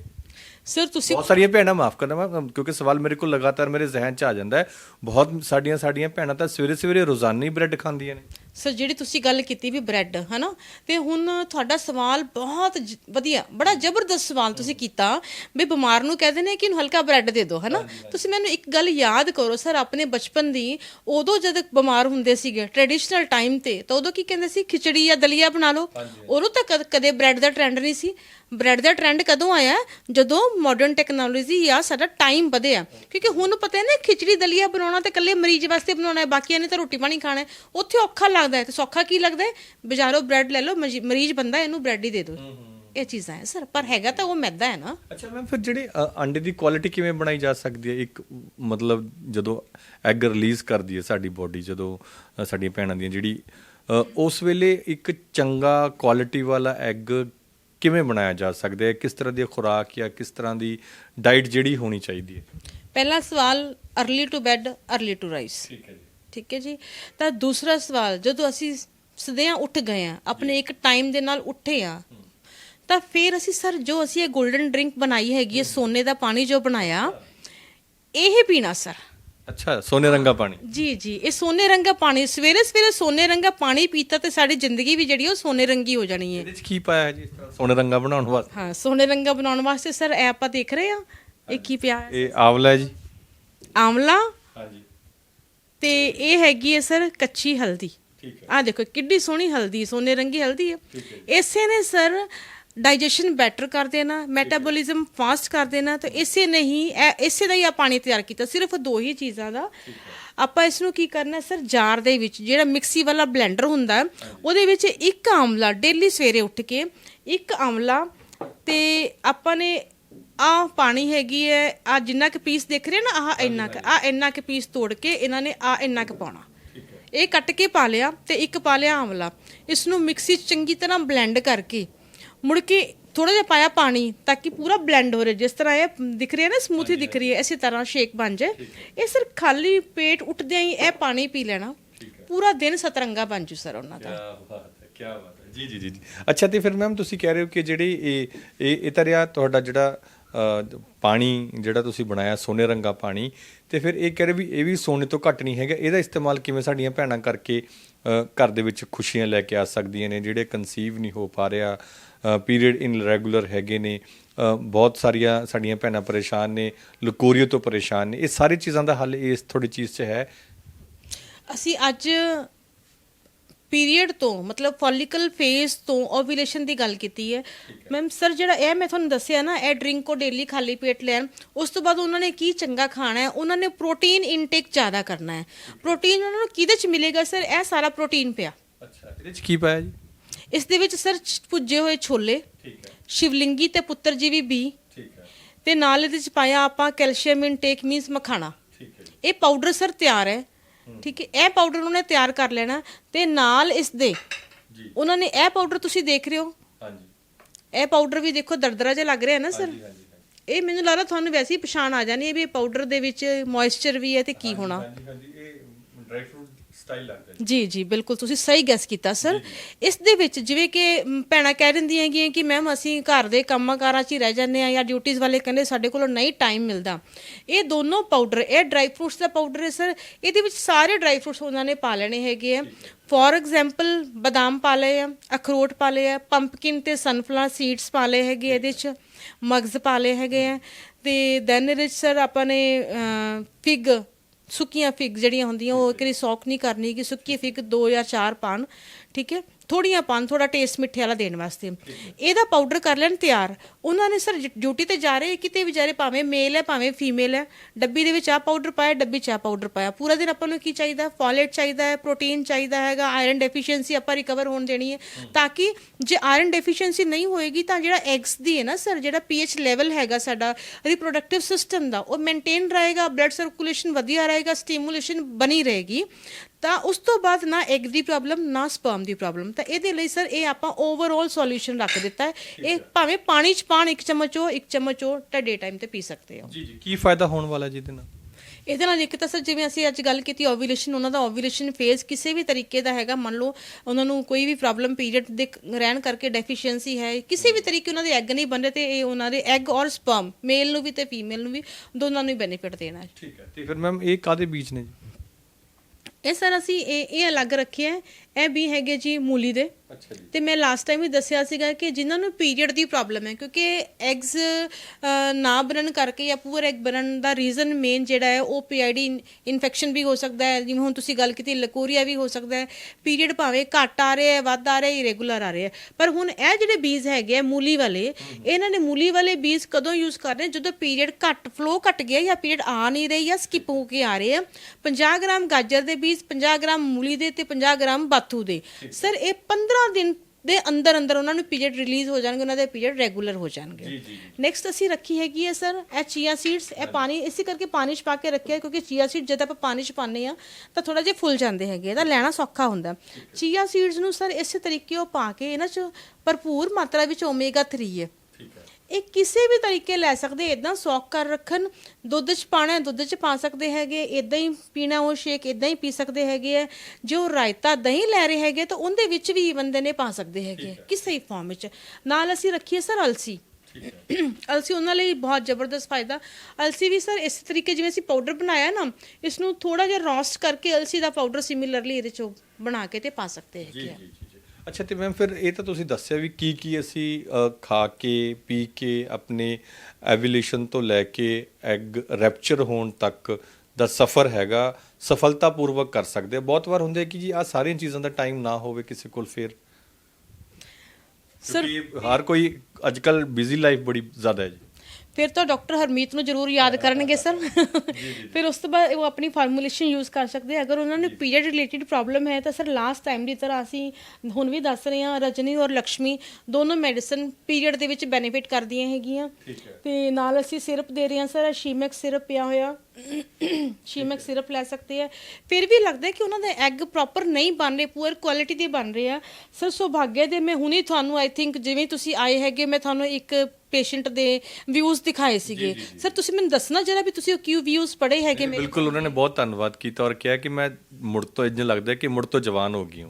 ਸਰ ਤੁਸੀਂ ਬਹੁਤ ਸਾਰੀਆਂ ਭੈਣਾਂ ਮਾਫ ਕਰਨਾ ਮੈਂ ਕਿਉਂਕਿ ਸਵਾਲ ਮੇਰੇ ਕੋਲ ਲਗਾਤਾਰ ਮੇਰੇ ਜ਼ਿਹਨ 'ਚ ਆ ਜਾਂਦਾ ਹੈ। ਬਹੁਤ ਸਾਡੀਆਂ ਸਾਡੀਆਂ ਭੈਣਾਂ ਤਾਂ ਸਵੇਰੇ ਸਵੇਰੇ ਰੋਜ਼ਾਨਾ ਹੀ ਬ੍ਰੈਡ ਖਾਂਦੀਆਂ ਨੇ। ਸਰ ਜਿਹੜੀ ਤੁਸੀਂ ਗੱਲ ਕੀਤੀ ਵੀ ਬ੍ਰੈਡ ਹਨਾ? ਤੇ ਹੁਣ ਤੁਹਾਡਾ ਸਵਾਲ ਬਹੁਤ ਜ- ਵਧੀਆ ਬੜਾ ਜ਼ਬਰਦਸਤ ਸਵਾਲ ਤੁਸੀਂ ਕੀਤਾ ਵੀ ਬਿਮਾਰ ਨੂੰ ਕਹਿੰਦੇ ਨੇ ਕਿ ਇਹਨੂੰ ਹਲਕਾ ਬ੍ਰੈਡ ਦੇ ਦਿਓ ਹਨਾ? ਤੁਸੀਂ ਮੈਨੂੰ ਇੱਕ ਗੱਲ ਯਾਦ ਕਰੋ ਸਰ ਆਪਣੇ ਬਚਪਨ ਦੀ ਉਦੋਂ ਜਦ ਬਿਮਾਰ ਹੁੰਦੇ ਸੀਗੇ ਟ੍ਰੈਡੀਸ਼ਨਲ ਟਾਈਮ ਤੇ ਤਾਂ ਉਦੋਂ ਕੀ ਕਹਿੰਦੇ ਸੀ? ਖਿਚੜੀ ਜਾਂ ਦਲੀਆ ਬਣਾ ਲਓ। ਉਦੋਂ ਤਾਂ ਕਦ- ਕਦੇ ਬ੍ਰੈਡ ਦਾ ਟ੍ਰੈਂਡ ਨਹੀਂ ਸੀ। ਬ੍ਰੈਡ ਦਾ ਟ੍ਰੈਂਡ ਕਦੋਂ ਆਇਆ? ਜਦੋਂ ਮਾਡਰਨ ਟੈਕਨੋਲੋਜੀ ਜਾਂ ਸਾਡਾ ਟਾਈਮ ਵਧਿਆ। ਕਿਉਂਕਿ ਹੁਣ ਪਤਾ ਹੈ ਨਾ ਖਿਚੜੀ ਦਲੀਆ ਬਣਾਉਣਾ ਤੇ ਇਕੱਲੇ ਮਰੀਜ਼ ਵਾਸਤੇ ਬਣਾਉਣਾ ਹੈ ਬਾਕੀਆਂ ਨੇ ਤਾਂ ਰੋਟੀ ਪਾਣੀ ਖਾਣਾ ਹੈ। ਉੱਥੇ ਔਖਾ ਲੱਗਦਾ ਹੈ। ਤੇ ਸੌਖਾ ਕੀ ਲੱਗਦਾ ਹੈ? ਬਾਜ਼ਾਰੋਂ ਬ੍ਰੈਡ ਲੈ ਲਓ ਮਜੀ- ਮਰੀਜ਼ ਬੰਦਾ ਇਹਨੂੰ ਬ੍ਰੈਡ ਹੀ ਦੇ ਦਿਓ। ਇਹ ਚੀਜ਼ਾਂ ਹੈ ਸਰ ਪਰ ਹੈਗਾ ਤਾਂ ਉਹ ਮੈਦਾ ਹੈ ਨਾ। ਅੱਛਾ ਮੈਮ ਫਿਰ ਜਿਹੜੇ ਅ, ਅੰਡੇ ਦੀ ਕੁਆਲਿਟੀ ਕਿਵੇਂ ਬਣਾਈ ਜਾ ਸਕਦੀ ਹੈ? ਇੱਕ ਮਤਲਬ ਜਦੋਂ ਐਗ ਰਿਲੀਜ਼ ਕਰਦੀ ਹੈ ਸਾਡੀ ਬੋਡੀ ਜਦੋਂ ਅ, ਸਾਡੀਆਂ ਭੈਣਾਂ ਦੀਆਂ ਜਿਹੜੀ ਅ, ਉਸ ਵੇਲੇ ਇੱਕ ਚੰਗਾ ਕੁਆਲਿਟੀ ਵਾਲਾ ਐਗ ਕਿਵੇਂ ਬਣਾਇਆ ਜਾ ਸਕਦਾ ਹੈ? ਕਿਸ ਤਰ੍ਹਾਂ ਦੀ ਖੁਰਾਕ ਜਾਂ ਕਿਸ ਤਰ੍ਹਾਂ ਦੀ ਡਾਈਟ ਜਿਹੜੀ ਹੋਣੀ ਚਾਹੀਦੀ ਹੈ? ਪਹਿਲਾ ਸਵਾਲ early to bed early to rise ਠੀਕ ਹੈ ਜੀ। ਠੀਕ ਹੈ ਜੀ। ਤਾਂ ਦੂਸਰਾ ਸਵਾਲ ਜਦੋਂ ਅਸੀਂ ਸਦਿਆਂ ਉੱਠ ਗਏ ਆ ਆਪਣੇ ਇੱਕ ਟਾਈਮ ਦੇ ਨਾਲ ਉੱਠੇ ਆ ਤਾਂ ਫਿਰ ਅਸੀਂ ਸਰ ਜੋ ਅਸੀਂ ਇਹ 골ਡਨ ਡਰਿੰਕ ਬਣਾਈ ਹੈਗੀ ਹੈ। ਸੋਨੇ ਦਾ ਪਾਣੀ ਜੋ ਬਣਾਇਆ ਇਹ ਪੀਣਾ ਸਰ। ਅੱਛਾ ਸੋਨੇ ਰੰਗਾ ਪਾਣੀ। ਜੀ ਜੀ ਇਹ ਸੋਨੇ ਰੰਗਾ ਪਾਣੀ ਸਵੇਰੇ ਸਵੇਰੇ ਸੋਨੇ ਰੰਗਾ ਪਾਣੀ ਪੀਤਾ ਤੇ ਸਾਡੀ ਜ਼ਿੰਦਗੀ ਵੀ ਜਿਹੜੀ ਉਹ ਸੋਨੇ ਰੰਗੀ ਹੋ ਜਾਣੀ ਹੈ। ਇਹਦੇ ਚ ਕੀ ਪਾਇਆ ਹੈ ਜੀ ਇਸ ਤਰ੍ਹਾਂ ਸੋਨੇ ਰੰਗਾ ਬਣਾਉਣ ਵਾਸਤੇ? ਹਾਂ ਸੋਨੇ ਰੰਗਾ ਬਣਾਉਣ ਵਾਸਤੇ ਸਰ ਇਹ ਆਪਾਂ ਦੇਖ ਰਹੇ ਆ ਇਹ ਕੀ ਪਿਆ ਹੈ? ਇਹ ਆਵਲਾ ਹੈ ਜੀ। ਆਮਲਾ ਹਾਂਜੀ। ਤੇ ਇਹ ਹੈਗੀ ਹੈ ਸਰ ਕੱਚੀ ਹਲਦੀ। ਠੀਕ ਆ ਦੇਖੋ ਕਿੱਡੀ ਸੋਹਣੀ ਹਲਦੀ ਸੋਨੇ ਰੰਗੀ ਹਲਦੀ ਹੈ। ਇਸੇ ਨੇ ਸਰ ਡਾਈਜੈਸ਼ਨ ਬੈਟਰ ਕਰ ਦੇਣਾ, ਮੈਟਾਬੋਲਿਜ਼ਮ ਫਾਸਟ ਕਰ ਦੇਣਾ, ਤਾਂ ਇਸੇ ਨਹੀਂ ਇਹ- ਇਸੇ ਦਾ ਹੀ ਆ ਪਾਣੀ ਤਿਆਰ ਕੀਤਾ, ਸਿਰਫ ਦੋ ਹੀ ਚੀਜ਼ਾਂ ਦਾ। ਆਪਾਂ ਇਸ ਨੂੰ ਕੀ ਕਰਨਾ ਸਰ, ਜਾਰ ਦੇ ਵਿੱਚ, ਜਿਹੜਾ ਮਿਕਸੀ ਵਾਲਾ ਬਲੈਂਡਰ ਹੁੰਦਾ ਉਹਦੇ ਵਿੱਚ ਇੱਕ ਆਮਲਾ, ਡੇਲੀ ਸਵੇਰੇ ਉੱਠ ਕੇ ਇੱਕ ਆਮਲਾ, ਤੇ ਆਪਾਂ ਨੇ ਆ ਪਾਣੀ ਹੈਗੀ ਹੈ ਆ ਜਿੰਨਾ ਕੁ ਪੀਸ ਦੇਖ ਰਹੇ ਨਾ, ਆਹ ਇੰਨਾ ਕੁ ਆ ਇੰਨਾ ਕੁ ਪੀਸ ਤੋੜ ਕੇ ਇਹਨਾਂ ਨੇ ਆ ਇੰਨਾ ਕੁ ਪਾਉਣਾ। ਇਹ ਕੱਟ ਕੇ ਪਾ ਲਿਆ ਤੇ ਇੱਕ ਪਾ ਲਿਆ ਆਮਲਾ। ਇਸ ਨੂੰ ਮਿਕਸੀ 'ਚ ਚੰਗੀ ਤਰ੍ਹਾਂ ਬਲੈਂਡ ਕਰਕੇ ਮੁੜ ਕੇ ਥੋੜਾ ਜਿਹਾ ਪਾਇਆ ਪਾਣੀ ਤਾਂ ਕਿ ਪੂਰਾ ਬਲੈਂਡ ਹੋ ਰਿਹਾ। ਜਿਸ ਤਰ੍ਹਾਂ ਇਹ ਦਿਖ ਰਿਹਾ ਨਾ ਸਮੂਥੀ ਦਿਖ ਰਹੀ ਹੈ ਇਸੇ ਤਰ੍ਹਾਂ ਸ਼ੇਕ ਬਣ ਜਾਏ। ਇਹ ਸਰ ਖਾਲੀ ਪੇਟ ਉੱਠਦਿਆਂ ਹੀ ਇਹ ਪਾਣੀ ਪੀ ਲੈਣਾ। ਪੂਰਾ ਦਿਨ ਸਤਰੰਗਾ ਬਣ ਜੂ ਸਰ ਉਹਨਾਂ ਦਾ। ਕਿਆ ਬਾਤ ਹੈ ਕਿਆ ਬਾਤ ਹੈ। ਜੀ ਜੀ ਜੀ ਜੀ। ਅੱਛਾ ਤੇ ਫਿਰ ਮੈਮ ਤੁਸੀਂ ਕਹਿ ਰਹੇ ਹੋ ਕਿ ਜਿਹੜੀ ਇਹ ਇਹ ਇਹ ਤਾਂ ਰਿਹਾ ਤੁਹਾਡਾ ਜਿਹੜਾ ਅ, ਪਾਣੀ ਜਿਹੜਾ ਤੁਸੀਂ ਬਣਾਇਆ ਸੋਨੇ ਰੰਗਾ ਪਾਣੀ ਤੇ ਫਿਰ ਇਹ ਕਹਿ ਰਹੇ ਵੀ ਇਹ ਵੀ ਸੋਨੇ ਤੋਂ ਘੱਟ ਨਹੀਂ ਹੈਗਾ। ਇਹਦਾ ਇਸਤੇਮਾਲ ਕਿਵੇਂ ਸਾਡੀਆਂ ਭੈਣਾਂ ਕਰਕੇ ਘਰ ਦੇ ਵਿੱਚ ਖੁਸ਼ੀਆਂ ਲੈ ਕੇ ਆ ਸਕਦੀਆਂ ਨੇ, ਜਿਹੜੇ ਕਨਸੀਵ ਨਹੀਂ ਹੋ ਪਾ ਰਿਹਾ ਪੀਰੀਅਡ ਇਨ ਰੈਗੂਲਰ ਹੈਗੇ ਨੇ ਬਹੁਤ ਸਾਰੀਆਂ ਸਾਡੀਆਂ ਭੈਣਾਂ ਪਰੇਸ਼ਾਨ ਨੇ, ਲਕੋਰੀਓ ਤੋਂ ਪਰੇਸ਼ਾਨ ਨੇ। ਇਹ ਸਾਰੀ ਚੀਜ਼ਾਂ ਦਾ ਹੱਲ ਇਸ ਥੋੜੀ ਚੀਜ਼ 'ਚ ਹੈ। ਅਸੀਂ ਅੱਜ ਪੀਰੀਅਡ ਤੋਂ ਮਤਲਬ ਫੋਲਿਕਲ ਫੇਜ਼ ਤੋਂ ਓਵੂਲੇਸ਼ਨ ਦੀ ਗੱਲ ਕੀਤੀ ਹੈ। ਮੈਮ ਸਰ ਜਿਹੜਾ ਇਹ ਮੈਂ ਤੁਹਾਨੂੰ ਦੱਸਿਆ ਨਾ ਇਹ ਡਰਿੰਕ ਕੋ ਡੇਲੀ ਖਾਲੀ ਪੇਟ ਲੈਣ। ਉਸ ਤੋਂ ਬਾਅਦ ਉਹਨਾਂ ਨੇ ਕੀ ਚੰਗਾ ਖਾਣਾ ਹੈ ਉਹਨਾਂ ਨੇ ਪ੍ਰੋਟੀਨ ਇਨਟੇਕ ਜ਼ਿਆਦਾ ਕਰਨਾ ਹੈ। ਪ੍ਰੋਟੀਨ ਉਹਨਾਂ ਨੂੰ ਕਿਹਦੇ ਚ ਮਿਲੇਗਾ ਸਰ ਇਹ ਸਾਰਾ ਪ੍ਰੋਟੀਨ ਪਿਆ। ਅੱਛਾ ਇਹਦੇ 'ਚ ਕੀ ਪਾਇਆ ਜੀ? ਇਸ ਦੇ ਵਿੱਚ ਸਰ ਭੁੱਜੇ ਹੋਏ ਛੋਲੇ ਠੀਕ ਹੈ। ਸ਼ਿਵਲਿੰਗੀ ਤੇ ਪੁੱਤਰ ਜੀਵੀ ਬੀ। ਠੀਕ ਹੈ। ਤੇ ਨਾਲ ਇਹਦੇ ਚ ਪਾਇਆ ਆਪਾਂ ਕੈਲਸ਼ੀਅਮ ਇਨਟੇਕ ਮੀਨਸ ਮਖਾਣਾ। ਠੀਕ ਹੈ ਇਹ ਪਾਊਡਰ ਸਰ ਤਿਆਰ ਹੈ। ਠੀਕ ਹੈ ਇਹ ਪਾਊਡਰ ਉਹਨੇ ਤਿਆਰ ਕਰ ਲੈਣਾ ਤੇ ਨਾਲ ਇਸ ਦੇ ਜੀ। ਉਹਨਾਂ ਨੇ ਇਹ ਪਾਊਡਰ ਤੁਸੀਂ ਦੇਖ ਰਹੇ ਹੋ? ਹਾਂਜੀ। ਇਹ ਪਾਊਡਰ ਵੀ ਦੇਖੋ ਦਰਦਰਾ ਜਿਹਾ ਲੱਗ ਰਿਹਾ ਨਾ ਸਰ? ਇਹ ਮੈਨੂੰ ਲੱਗਦਾ ਤੁਹਾਨੂੰ ਵੈਸੇ ਹੀ ਪਛਾਣ ਆ ਜਾਣੀ ਹੈ ਵੀ ਇਹ ਪਾਊਡਰ ਦੇ ਵਿੱਚ ਮੋਇਸਚਰ ਵੀ ਹੈ ਤੇ ਕੀ ਹੋਣਾ। ਹਾਂਜੀ ਹਾਂਜੀ ਇਹ ਡਰਾਈ ਸਟਾਈਲ ਲੱਗਦਾ ਜੀ ਜੀ ਜੀ ਬਿਲਕੁਲ ਤੁਸੀਂ ਸਹੀ ਗੈਸ ਕੀਤਾ ਸਰ ਇਸ ਦੇ ਵਿੱਚ ਜਿਵੇਂ ਕਿ ਮ, ਭੈਣਾਂ ਕਹਿ ਦਿੰਦੀਆਂ ਹੈਗੀਆਂ ਕਿ ਮੈਮ ਅਸੀਂ ਘਰ ਦੇ ਕੰਮਾਂ ਕਾਰਾਂ 'ਚ ਹੀ ਰਹਿ ਜਾਂਦੇ ਆ ਜਾਂ ਡਿਊਟੀਆਂ ਵਾਲੇ ਕਹਿੰਦੇ ਸਾਡੇ ਕੋਲੋਂ ਨਹੀਂ ਟਾਈਮ ਮਿਲਦਾ। ਇਹ ਦੋਨੋਂ ਪਾਊਡਰ ਇਹ ਡਰਾਈ ਫਰੂਟਸ ਦਾ ਪਾਊਡਰ ਹੈ ਸਰ ਇਹਦੇ ਵਿੱਚ ਸਾਰੇ ਡਰਾਈ ਫਰੂਟਸ ਉਹਨਾਂ ਨੇ ਪਾ ਲੈਣੇ ਹੈਗੇ ਆ। ਫੋਰ ਐਗਜ਼ਾਮਪਲ ਬਦਾਮ ਪਾ ਲਏ ਆ ਅਖਰੋਟ ਪਾ ਲਏ ਆ ਪੰਪਕਿਨ ਤੇ ਸਨਫਲਾਵਰ ਸੀਡਸ ਪਾ ਲਏ ਹੈਗੇ ਇਹਦੇ 'ਚ ਮਗਜ਼ ਪਾ ਲਏ ਹੈਗੇ ਆ। ਤੇ ਦੈਨ ਇਹਦੇ 'ਚ ਸਰ ਆਪਾਂ ਨੇ ਫਿਗ ਸੁੱਕੀਆਂ ਫਿਗ ਜਿਹੜੀਆਂ ਹੁੰਦੀਆਂ, ਉਹ ਇੱਕ ਵਾਰੀ ਸੌਕ ਨਹੀਂ ਕਰਨੀ ਕਿ ਸੁੱਕੀ ਫਿਗ 2 ਜਾਂ 4 ਪਾਣ ਠੀਕ ਹੈ? ਥੋੜੀਆਂ ਪਾਣ ਥੋੜਾ ਟੇਸਟ ਮਿੱਠੇ ਵਾਲਾ ਦੇਣ ਵਾਸਤੇ। ਇਹਦਾ ਪਾਊਡਰ ਕਰ ਲੈਣ ਤਿਆਰ। ਉਹਨਾਂ ਨੇ ਸਰ ਡਿਊਟੀ ਤੇ ਜਾ ਰਹੇ, ਕਿਤੇ ਵਿਚਾਰੇ ਭਾਵੇਂ ਮੇਲ ਹੈ, ਭਾਵੇਂ ਫੀਮੇਲ ਹੈ, ਡੱਬੀ ਦੇ ਵਿੱਚ ਆ ਪਾਊਡਰ ਪਾਇਆ, ਡੱਬੀ ਚ ਆ ਪਾਊਡਰ ਪਾਇਆ। ਪੂਰਾ ਦਿਨ ਆਪਾਂ ਨੂੰ ਕੀ ਚਾਹੀਦਾ? ਫੋਲੇਟ ਚਾਹੀਦਾ ਹੈ ਪ੍ਰੋਟੀਨ ਚਾਹੀਦਾ ਹੈਗਾ ਆਇਰਨ ਡੈਫੀਸ਼ੀਐਂਸੀ ਆਪਾਂ ਰਿਕਵਰ ਹੋਣ ਦੇਣੀ ਹੈ। ਤਾਂ ਕਿ ਜੇ ਆਇਰਨ ਡੈਫੀਸ਼ੀਐਂਸੀ ਨਹੀਂ ਹੋਏਗੀ, ਤਾਂ ਜਿਹੜਾ ਐਗਸ ਦੀ ਹੈ ਨਾ ਸਰ ਜਿਹੜਾ ਪੀਐਚ ਲੈਵਲ ਹੈਗਾ ਸਾਡਾ ਰਿਪਰੋਡਕਟਿਵ ਸਿਸਟਮ ਦਾ, ਉਹ ਮੇਨਟੇਨ ਰਹੇਗਾ ਬਲੱਡ ਸਰਕੂਲੇਸ਼ਨ ਵਧੀਆ ਰਹੇਗਾ ਸਟੀਮੂਲੇਸ਼ਨ ਬਣੀ ਰਹੇਗੀ। ਤਾਂ ਉਸ ਤੋਂ ਬਾਅਦ ਨਾ ਐਗ ਦੀ ਪ੍ਰੋਬਲਮ ਨਾ ਸਪਰਮ ਦੀ ਪ੍ਰੋਬਲਮ ਤਾਂ ਇਹਦੇ ਲਈ ਸਰ ਇਹ ਆਪਾਂ ਓਵਰਆਲ ਸੋਲੂਸ਼ਨ ਰੱਖ ਦਿੱਤਾ ਹੈ। ਇਹ ਭਾਵੇਂ ਪਾਣੀ ਚ ਪਾਣ ਇੱਕ ਚਮਚ ਹੋ ਇੱਕ ਚਮਚ ਹੋ ਤਾਂ ਡੇ ਟਾਈਮ ਤੇ ਪੀ ਸਕਦੇ ਹੋ। ਜੀ ਜੀ। ਕੀ ਫਾਇਦਾ ਹੋਣ ਵਾਲਾ ਜੀ ਇਹਦੇ ਨਾਲ? ਇਹਦੇ ਨਾਲ ਇੱਕ ਤਾਂ ਸਰ ਜਿਵੇਂ ਅਸੀਂ ਅੱਜ ਗੱਲ ਕੀਤੀ ਓਵੂਲੇਸ਼ਨ ਉਹਨਾਂ ਦਾ ਓਵੂਲੇਸ਼ਨ ਫੇਜ਼ ਕਿਸੇ ਵੀ ਤਰੀਕੇ ਦਾ ਹੈਗਾ। ਮੰਨ ਲਓ ਉਹਨਾਂ ਨੂੰ ਕੋਈ ਵੀ ਪ੍ਰੋਬਲਮ ਪੀਰੀਅਡ ਦੇ ਰਹਿਣ ਕਰਕੇ ਡੈਫੀਸ਼ੀਐਂਸੀ ਹੈ। ਕਿਸੇ ਵੀ ਤਰੀਕੇ ਉਹਨਾਂ ਦੇ ਐਗ ਨਹੀਂ ਬਣ ਰਹੇ ਤੇ ਇਹ ਉਹਨਾਂ ਦੇ ਐਗ ਔਰ ਸਪਰਮ ਮੇਲ ਨੂੰ ਵੀ ਤੇ ਫੀਮੇਲ ਨੂੰ ਵੀ ਦੋਨਾਂ ਨੂੰ ਹੀ ਬੈਨੀਫਿਟ ਦੇਣਾ ਹੈ। ਠੀਕ ਹੈ। ਤੇ ਫਿਰ ਮੈਮ ਇਹ ਕਾਦੇ ਬੀਜ ਨੇ ਜੀ? ਇਹ ਸਰ ਅਸੀਂ ਇਹ ਇਹ ਅਲੱਗ ਰੱਖਿਆ ਹੈ। ਇਹ ਵੀ ਹੈਗੇ ਜੀ ਮੂਲੀ ਦੇ। ਅੱਛਾ ਜੀ। ਤੇ ਮੈਂ ਲਾਸਟ ਟਾਈਮ ਵੀ ਦੱਸਿਆ ਸੀਗਾ ਕਿ ਜਿਨ੍ਹਾਂ ਨੂੰ ਪੀਰੀਅਡ ਦੀ ਪ੍ਰੋਬਲਮ ਹੈ ਕਿਉਂਕਿ ਐਗਸ ਨਾ ਬਣਨ ਕਰਕੇ ਜਾਂ ਪੂਅਰ ਐਗ ਬਣਨ ਦਾ ਰੀਜ਼ਨ ਮੇਨ ਜਿਹੜਾ ਹੈ ਉਹ ਪੀਆਈਡੀ ਇਨਫੈਕਸ਼ਨ ਵੀ ਹੋ ਸਕਦਾ ਹੈ। ਜਿਵੇਂ ਹੁਣ ਤੁਸੀਂ ਗੱਲ ਕੀਤੀ ਲਕੋਰੀਆ ਵੀ ਹੋ ਸਕਦਾ ਹੈ। ਪੀਰੀਅਡ ਭਾਵੇਂ ਘੱਟ ਆ ਰਿਹਾ ਹੈ ਵੱਧ ਆ ਰਿਹਾ ਹੈ ਇਰੈਗੂਲਰ ਆ ਰਿਹਾ ਹੈ। ਪਰ ਹੁਣ ਇਹ ਜਿਹੜੇ ਬੀਜ ਹੈਗੇ ਆ ਮੂਲੀ ਵਾਲੇ ਇਹਨਾਂ ਨੇ ਮੂਲੀ ਵਾਲੇ ਬੀਜ ਕਦੋਂ ਯੂਜ਼ ਕਰ ਰਹੇ ਜਦੋਂ ਪੀਰੀਅਡ ਘੱਟ ਫਲੋ ਘਟ ਗਿਆ ਜਾਂ ਪੀਰੀਅਡ ਆ ਨਹੀਂ ਰਹੀ ਜਾਂ ਸਕਿਪ ਹੋ ਕੇ ਆ ਰਹੇ ਆ। 50 ਗ੍ਰਾਮ ਗਾਜਰ ਦੇ ਬੀਜ 50 ਗ੍ਰਾਮ ਮੂਲੀ ਦੇ ਤੇ 50 ਗ੍ਰਾਮ ਬਾਥੂ ਦੇ। ਸਰ ਇਹ 15 ਦਿਨ ਦੇ ਅੰਦਰ ਅੰਦਰ ਉਹਨਾਂ ਨੂੰ ਪੀਰੀਅਡ ਰਿਲੀਜ਼ ਹੋ ਜਾਣਗੇ ਉਹਨਾਂ ਦੇ ਪੀਰੀਅਡ ਰੈਗੂਲਰ ਹੋ ਜਾਣਗੇ। ਨੈਕਸਟ ਅਸੀਂ ਰੱਖੀ ਹੈਗੀ ਹੈ ਸਰ ਇਹ ਚੀਆ ਸੀਡਸ ਇਹ ਪਾਣੀ ਇਸੇ ਕਰਕੇ ਪਾਣੀ 'ਚ ਪਾ ਕੇ ਰੱਖਿਆ ਕਿਉਂਕਿ ਚੀਆ ਸੀਡ ਜਦ ਆਪਾਂ ਪਾਣੀ 'ਚ ਪਾਉਂਦੇ ਆ ਤਾਂ ਥੋੜਾ ਜਿਹਾ ਫੁੱਲ ਜਾਂਦੇ ਹੈਗੇ ਤਾਂ ਲੈਣਾ ਸੌਖਾ ਹੁੰਦਾ। ਚੀਆ ਸੀਡਸ ਨੂੰ ਸਰ ਇਸੇ ਤਰੀਕੇ ਉਹ ਪਾ ਕੇ ਇਹਨਾਂ 'ਚ ਭਰਪੂਰ ਮਾਤਰਾ ਵਿੱਚ ਓਮੇਗਾ 3 ਹੈ ਠੀਕ ਹੈ। ਇਹ ਕਿਸੇ ਵੀ ਤਰੀਕੇ ਲੈ ਸਕਦੇ ਇਦਾਂ ਸੌਕ ਕਰ ਰੱਖਣ ਦੁੱਧ 'ਚ ਪਾਣਾ ਦੁੱਧ 'ਚ ਪਾ ਸਕਦੇ ਹੈਗੇ ਇਦਾਂ ਹੀ ਪੀਣਾ ਉਹ ਸ਼ੇਕ ਇਦਾਂ ਹੀ ਪੀ ਸਕਦੇ ਹੈਗੇ ਹੈ ਜੋ ਰਾਇਤਾ ਦਹੀਂ ਲੈ ਰਹੇ ਹੈਗੇ ਤਾਂ ਉਹਦੇ ਵਿੱਚ ਵੀ ਬੰਦੇ ਨੇ ਪਾ ਸਕਦੇ ਹੈਗੇ ਕਿਸੇ ਫਾਰਮ ਵਿੱਚ। ਨਾਲ ਅਸੀਂ ਰੱਖੀਏ ਸਰ ਅਲਸੀ। ਅਲਸੀ ਉਹਨਾਂ ਲਈ ਬਹੁਤ ਜ਼ਬਰਦਸਤ ਫਾਇਦਾ। ਅਲਸੀ ਵੀ ਸਰ ਇਸ ਤਰੀਕੇ ਜਿਵੇਂ ਅਸੀਂ ਪਾਊਡਰ ਬਣਾਇਆ ਨਾ ਇਸ ਨੂੰ ਥੋੜਾ ਜਿਹਾ ਰੋਸਟ ਕਰਕੇ ਅਲਸੀ ਦਾ ਪਾਊਡਰ ਸਿਮਿਲਰਲੀ ਇਹਦੇ ਚੋਂ ਬਣਾ ਕੇ ਤੇ ਪਾ ਸਕਦੇ ਹੈਗੇ ਆ। ਜੀ ਜੀ ਜੀ। ਅੱਛਾ ਤੇ ਮੈਮ ਫਿਰ ਇਹ ਤਾਂ ਤੁਸੀਂ ਦੱਸਿਆ ਵੀ ਕੀ ਕੀ ਅਸੀਂ ਖਾ ਕੇ ਪੀ ਕੇ ਆਪਣੇ ਐਵੋਲੂਸ਼ਨ ਤੋਂ ਲੈ ਕੇ ਐਗ ਰੈਪਚਰ ਹੋਣ ਤੱਕ ਦਾ ਸਫ਼ਰ ਹੈਗਾ ਸਫਲਤਾਪੂਰਵਕ ਕਰ ਸਕਦੇ ਆ। ਬਹੁਤ ਵਾਰ ਹੁੰਦੇ ਕਿ ਜੀ ਆ ਸਾਰੀਆਂ ਚੀਜ਼ਾਂ ਦਾ ਟਾਈਮ ਨਾ ਹੋਵੇ ਕਿਸੇ ਕੋਲ ਫਿਰ। ਸਰ ਹਰ ਕੋਈ ਅੱਜਕੱਲ ਬਿਜ਼ੀ ਲਾਈਫ ਬੜੀ ਜ਼ਿਆਦਾ ਹੈ ਜੀ। ਫਿਰ ਤਾਂ ਡਾਕਟਰ ਹਰਮੀਤ ਨੂੰ ਜ਼ਰੂਰ ਯਾਦ ਕਰਨਗੇ ਸਰ। ਫਿਰ ਉਸ ਤੋਂ ਬਾਅਦ ਉਹ ਆਪਣੀ ਫਾਰਮੂਲੇਸ਼ਨ ਯੂਜ਼ ਕਰ ਸਕਦੇ ਆ। ਅਗਰ ਉਹਨਾਂ ਨੂੰ ਪੀਰੀਅਡ ਰਿਲੇਟਡ ਪ੍ਰੋਬਲਮ ਹੈ ਤਾਂ ਸਰ ਲਾਸਟ ਟਾਈਮ ਦੀ ਤਰ੍ਹਾਂ ਅਸੀਂ ਹੁਣ ਵੀ ਦੱਸ ਰਹੇ ਹਾਂ ਰਜਨੀ ਔਰ ਲక్ష్ਮੀ ਦੋਨੋਂ ਮੈਡੀਸਨ ਪੀਰੀਅਡ ਦੇ ਵਿੱਚ ਬੈਨੀਫਿਟ ਕਰਦੀਆਂ ਹੈਗੀਆਂ। ਤੇ ਨਾਲ ਅਸੀਂ ਸਿਰਪ ਦੇ ਰਹੇ ਹਾਂ ਸਰ। ਸ਼ੀਮੈਕਸ ਸਿਰਪ ਪਿਆ ਹੋਇਆ। ਸ਼ੀਮੈਕਸ ਸਿਰਪ ਲੈ ਸਕਦੇ ਆ। ਫਿਰ ਵੀ ਲੱਗਦਾ ਕਿ ਉਹਨਾਂ ਦੇ ਐਗ ਪ੍ਰੋਪਰ ਨਹੀਂ ਬਣ ਰਹੇ ਪੂਅਰ ਕੁਆਲਿਟੀ ਦੇ ਬਣ ਰਹੇ ਆ। ਸਰ ਸੁਭਾਗਿਆ ਦੇ ਮੈਂ ਹੁਣੀ ਤੁਹਾਨੂੰ ਆਈ ਥਿੰਕ ਜਿਵੇਂ ਤੁਸੀਂ ਆਏ ਹੈਗੇ ਮੈਂ ਤੁਹਾਨੂੰ ਇੱਕ ਪੇਸ਼ੈਂਟ ਦੇ ਵਿਊਜ਼ ਦਿਖਾਏ ਸੀਗੇ। ਸਰ ਤੁਸੀਂ ਮੈਨੂੰ ਦੱਸਣਾ ਜਰਾ ਵੀ ਤੁਸੀਂ ਉਹ ਕਿਉਂ ਵਿਊਜ਼ ਪੜ੍ਹੇ ਹੈਗੇ ਮੇਰੇ ਬਿਲਕੁਲ ਉਹਨਾਂ ਨੇ ਬਹੁਤ ਧੰਨਵਾਦ ਕੀਤਾ ਔਰ ਕਿਹਾ ਕਿ ਮੈਂ ਮੁੜ ਤੋਂ ਇੰਜ ਲੱਗਦਾ ਕਿ ਮੁੜ ਤੋਂ ਜਵਾਨ ਹੋ ਗਈ ਹਾਂ।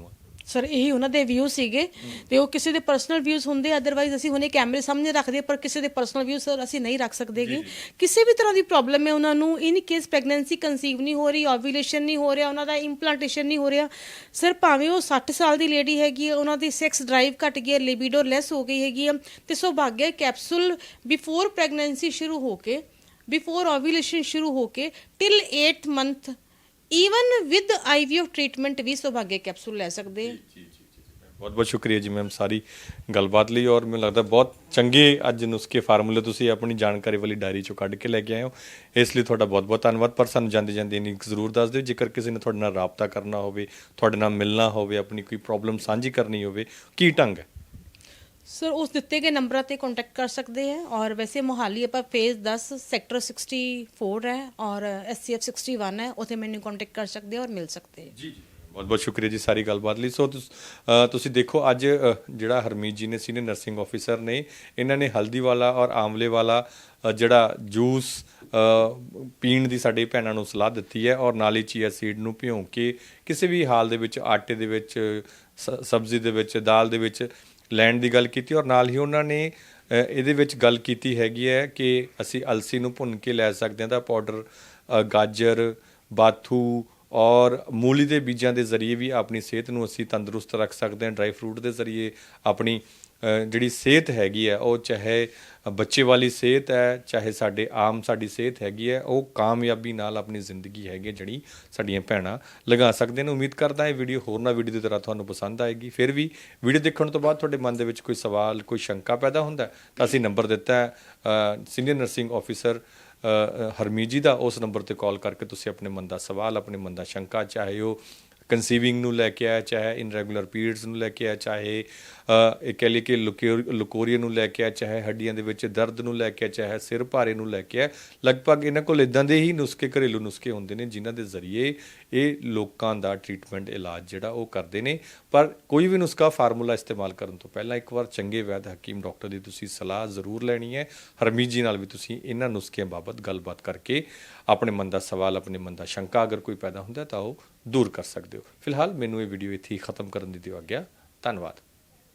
ਸਰ ਇਹੀ ਉਹਨਾਂ ਦੇ ਵਿਊ ਸੀਗੇ। ਤੇ ਉਹ ਕਿਸੇ ਦੇ ਪਰਸਨਲ ਵਿਊਜ਼ ਹੁੰਦੇ ਅਦਰਵਾਈਜ਼ ਅਸੀਂ ਹੁਣੇ ਕੈਮਰੇ ਸਾਹਮਣੇ ਰੱਖਦੇ ਪਰ ਕਿਸੇ ਦੇ ਪਰਸਨਲ ਵਿਊ ਸਰ ਅਸੀਂ ਨਹੀਂ ਰੱਖ ਸਕਦੇਗੇ। ਕਿਸੇ ਵੀ ਤਰ੍ਹਾਂ ਦੀ ਪ੍ਰੋਬਲਮ ਹੈ ਉਹਨਾਂ ਨੂੰ ਇਨ ਕੇਸ ਪ੍ਰੈਗਨੈਂਸੀ ਕਨਸੀਵ ਨਹੀਂ ਹੋ ਰਹੀ ਓਵੂਲੇਸ਼ਨ ਨਹੀਂ ਹੋ ਰਿਹਾ ਉਹਨਾਂ ਦਾ ਇੰਪਲਾਂਟੇਸ਼ਨ ਨਹੀਂ ਹੋ ਰਿਹਾ। ਸਰ ਭਾਵੇਂ ਉਹ 60 ਸਾਲ ਦੀ ਲੇਡੀ ਹੈਗੀ ਹੈ ਉਹਨਾਂ ਦੀ ਸੈਕਸ ਡਰਾਈਵ ਘਟ ਗਈ ਹੈ ਲਿਬਿਡੋ ਲੈਸ ਹੋ ਗਈ ਹੈਗੀ ਹੈ ਤੇ ਸੁਭਾਗਿਆ ਕੈਪਸੂਲ ਬਿਫੋਰ ਪ੍ਰੈਗਨੈਂਸੀ ਸ਼ੁਰੂ ਹੋ ਕੇ ਬਿਫੋਰ ਓਵੂਲੇਸ਼ਨ ਸ਼ੁਰੂ ਹੋ ਕੇ till 8 month even with IVF treatment Subhagya ਸੁਭਾਗਿਆ ਕੈਪਸੂਲ ਲੈ ਸਕਦੇ ਹੈ ਬਹੁਤ ਬਹੁਤ ਸ਼ੁਕਰੀਆ ਜੀ ਮੈਮ ਸਾਰੀ ਗੱਲਬਾਤ ਲਈ ਔਰ ਮੈਨੂੰ ਲੱਗਦਾ ਬਹੁਤ ਚੰਗੇ ਅੱਜ ਨੁਸਖੇ ਫਾਰਮੂਲੇ ਤੁਸੀਂ ਆਪਣੀ ਜਾਣਕਾਰੀ ਵਾਲੀ ਡਾਇਰੀ ਚੋਂ ਕੱਢ ਕੇ ਲੈ ਕੇ ਆਏ ਹੋ ਇਸ ਲਈ ਤੁਹਾਡਾ ਬਹੁਤ ਬਹੁਤ ਧੰਨਵਾਦ ਪਰ ਸਾਨੂੰ ਜਾਂਦੇ ਜਾਂਦੇ ਇੰਨੀ ਜ਼ਰੂਰ ਦੱਸ ਦਿਓ ਜੇਕਰ ਕਿਸੇ ਨੇ ਤੁਹਾਡੇ ਨਾਲ ਰਾਬਤਾ ਕਰਨਾ ਹੋਵੇ ਤੁਹਾਡੇ ਨਾਲ ਮਿਲਣਾ ਹੋਵੇ ਆਪਣੀ ਕੋਈ ਪ੍ਰੋਬਲਮ ਸਾਂਝੀ ਕਰਨੀ ਹੋਵੇ ਕੀ ਢੰਗ ਹੈ ਸਰ, ਉਸ ਦਿੱਤੇ ਗਏ ਨੰਬਰਾਂ ਤੇ ਕੰਟੈਕਟ ਕਰ ਸਕਦੇ ਹੈ ਔਰ ਵੈਸੇ ਮੋਹਾਲੀ ਆਪਾਂ ਫੇਜ਼ 10 ਸੈਕਟਰ 64 ਹੈ ਔਰ ਐਸਸੀਐਫ 61 ਹੈ, ਉਥੇ ਮੈਨੂੰ ਕੰਟੈਕਟ ਕਰ ਸਕਦੇ ਹੋ ਔਰ ਮਿਲ ਸਕਦੇ ਹੈ। ਜੀ ਜੀ। ਬਹੁਤ ਬਹੁਤ ਸ਼ੁਕਰੀਆ ਜੀ ਸਾਰੀ ਗੱਲਬਾਤ ਲਈ। ਸੋ ਤੁਸੀਂ ਦੇਖੋ, ਅੱਜ ਜਿਹੜਾ ਹਰਮੀਤ ਜੀ ਨੇ ਸੀਨੀਅਰ ਨਰਸਿੰਗ ਆਫੀਸਰ ਨੇ, ਇਹਨਾਂ ਨੇ ਹਲਦੀ ਵਾਲਾ ਔਰ ਆਮਲੇ ਵਾਲਾ ਜਿਹੜਾ ਜੂਸ ਪੀਣ ਦੀ ਸਾਡੇ ਭੈਣਾਂ ਨੂੰ ਸਲਾਹ ਦਿੱਤੀ ਹੈ ਔਰ ਨਾਲ ਹੀ ਚੀਆ ਸੀਡ ਨੂੰ ਭਿਉਂ ਕੇ ਕਿਸੇ ਵੀ ਹਾਲ ਦੇ ਵਿੱਚ, ਆਟੇ ਦੇ ਵਿੱਚ, ਸ- ਸਬਜ਼ੀ ਦੇ ਵਿੱਚ, ਦਾਲ ਦੇ ਵਿੱਚ ਲੈਣ ਦੀ ਗੱਲ ਕੀਤੀ ਔਰ ਨਾਲ ਹੀ ਉਹਨਾਂ ਨੇ ਇਹਦੇ ਵਿੱਚ ਗੱਲ ਕੀਤੀ ਹੈਗੀ ਹੈ ਕਿ ਅਸੀਂ ਅਲਸੀ ਨੂੰ ਭੁੰਨ ਕੇ ਲੈ ਸਕਦੇ ਹਾਂ ਤਾਂ ਪਾਊਡਰ ਗਾਜਰ, ਬਾਥੂ ਔਰ ਮੂਲੀ ਦੇ ਬੀਜਾਂ ਦੇ ਜ਼ਰੀਏ ਵੀ ਆਪਣੀ ਸਿਹਤ ਨੂੰ ਅਸੀਂ ਤੰਦਰੁਸਤ ਰੱਖ ਸਕਦੇ ਹਾਂ, ਡਰਾਈ ਫਰੂਟ ਦੇ ਜ਼ਰੀਏ ਆਪਣੀ ਜਿਹੜੀ ਸਿਹਤ ਹੈਗੀ ਹੈ, ਉਹ ਚਾਹੇ ਬੱਚੇ ਵਾਲੀ ਸਿਹਤ ਹੈ, ਚਾਹੇ ਸਾਡੇ ਆਮ ਸਾਡੀ ਸਿਹਤ ਹੈਗੀ ਹੈ, ਉਹ ਕਾਮਯਾਬੀ ਨਾਲ ਆਪਣੀ ਜ਼ਿੰਦਗੀ ਹੈਗੀ ਹੈ ਜਿਹੜੀ ਸਾਡੀਆਂ ਭੈਣਾਂ ਲਗਾ ਸਕਦੇ ਨੇ। ਉਮੀਦ ਕਰਦਾ ਇਹ ਵੀਡੀਓ ਹੋਰ ਨਾ ਵੀਡੀਓ ਦੀ ਤਰ੍ਹਾਂ ਤੁਹਾਨੂੰ ਪਸੰਦ ਆਏਗੀ। ਫਿਰ ਵੀ ਵੀਡੀਓ ਦੇਖਣ ਤੋਂ ਬਾਅਦ ਤੁਹਾਡੇ ਮਨ ਦੇ ਵਿੱਚ ਕੋਈ ਸਵਾਲ, ਕੋਈ ਸ਼ੰਕਾ ਪੈਦਾ ਹੁੰਦਾ ਤਾਂ ਅਸੀਂ ਨੰਬਰ ਦਿੱਤਾ ਹੈ ਸੀਨੀਅਰ ਨਰਸਿੰਗ ਆਫੀਸਰ ਹਰਮੀਤ ਜੀ ਦਾ। ਉਸ ਨੰਬਰ ਤੇ ਕਾਲ ਕਰਕੇ ਤੁਸੀਂ ਆਪਣੇ ਮਨ ਦਾ ਸਵਾਲ, ਆਪਣੇ ਮਨ ਦਾ ਸ਼ੰਕਾ, ਚਾਹੇ ਉਹ ਕਨਸੀਵਿੰਗ ਨੂੰ ਲੈ ਕੇ ਆਇਆ, ਚਾਹੇ ਇਨਰੈਗੂਲਰ ਪੀਰੀਅਡਸ ਨੂੰ ਲੈ ਕੇ ਆਇਆ, ਚਾਹੇ ਇਹ ਕਹਿ ਲਈ ਕਿ ਲੁਕੋਰੀਆ ਨੂੰ ਲੈ ਕੇ ਆਇਆ, ਚਾਹੇ ਹੱਡੀਆਂ ਦੇ ਵਿੱਚ ਦਰਦ ਨੂੰ ਲੈ ਕੇ ਆਇਆ, ਚਾਹੇ ਸਿਰ ਭਾਰੇ ਨੂੰ ਲੈ ਕੇ ਆਇਆ, ਲਗਭਗ ਇਹਨਾਂ ਕੋਲ ਇਦਾਂ ਦੇ ਹੀ ਨੁਸਖੇ, ਘਰੇਲੂ ਨੁਸਖੇ ਹੁੰਦੇ ਨੇ, ਜਿਨ੍ਹਾਂ ਦੇ ਜ਼ਰੀਏ ਇਹ ਲੋਕਾਂ ਦਾ ਟ੍ਰੀਟਮੈਂਟ ਇਲਾਜ ਜਿਹੜਾ ਉਹ ਕਰਦੇ ਨੇ। ਪਰ ਕੋਈ ਵੀ ਨੁਸਖਾ ਫਾਰਮੂਲਾ ਇਸਤੇਮਾਲ ਕਰਨ ਤੋਂ ਪਹਿਲਾਂ ਇੱਕ ਵਾਰ ਚੰਗੇ ਵੈਦ ਹਕੀਮ ਡਾਕਟਰ ਦੀ ਤੁਸੀਂ ਸਲਾਹ ਜ਼ਰੂਰ ਲੈਣੀ ਹੈ। ਹਰਮੀਤ ਜੀ ਨਾਲ ਵੀ ਤੁਸੀਂ ਇਹਨਾਂ ਨੁਸਖਿਆਂ ਬਾਬਤ ਗੱਲਬਾਤ ਕਰਕੇ ਆਪਣੇ ਮਨ ਦਾ ਸਵਾਲ, ਆਪਣੇ ਮਨ ਦਾ ਸ਼ੰਕਾ ਅਗਰ ਕੋਈ ਪੈਦਾ ਹੁੰਦਾ ਤਾਂ ਉਹ ਦੂਰ ਕਰ ਸਕਦੇ ਹੋ। ਫਿਲਹਾਲ ਮੈਨੂੰ ਇਹ ਵੀਡੀਓ ਇੱਥੇ ਹੀ ਖਤਮ ਕਰਨ ਦੀ ਦਿਓ ਆਗਿਆ। ਧੰਨਵਾਦ।